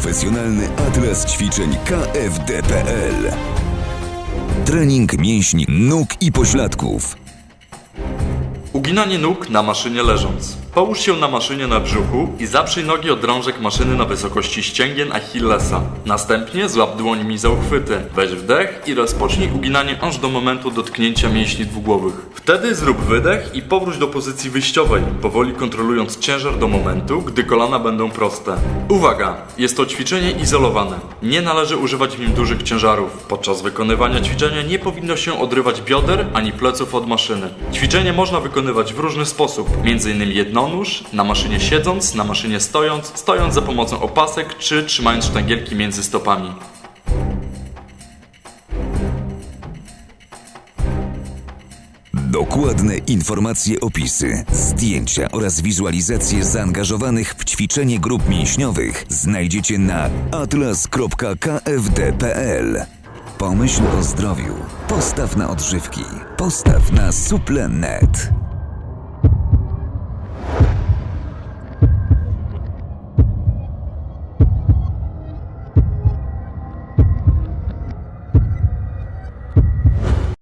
Profesjonalny atlas ćwiczeń KFD.pl Trening mięśni, nóg i pośladków. Uginanie nóg na maszynie leżąc. Połóż się na maszynie na brzuchu i zaprzyj nogi od drążek maszyny na wysokości ścięgien Achillesa. Następnie złap dłońmi za uchwyty. Weź wdech i rozpocznij uginanie aż do momentu dotknięcia mięśni dwugłowych. Wtedy zrób wydech i powróć do pozycji wyjściowej, powoli kontrolując ciężar do momentu, gdy kolana będą proste. Uwaga! Jest to ćwiczenie izolowane. Nie należy używać w nim dużych ciężarów. Podczas wykonywania ćwiczenia nie powinno się odrywać bioder ani pleców od maszyny. Ćwiczenie można wykonywać w różny sposób, m.in. jednonóż, na maszynie siedząc, na maszynie stojąc, stojąc za pomocą opasek czy trzymając sztangielki między stopami. Dokładne informacje, opisy, zdjęcia oraz wizualizacje zaangażowanych w ćwiczenie grup mięśniowych znajdziecie na atlas.kfd.pl. Pomyśl o zdrowiu. Postaw na odżywki. Postaw na suple.net.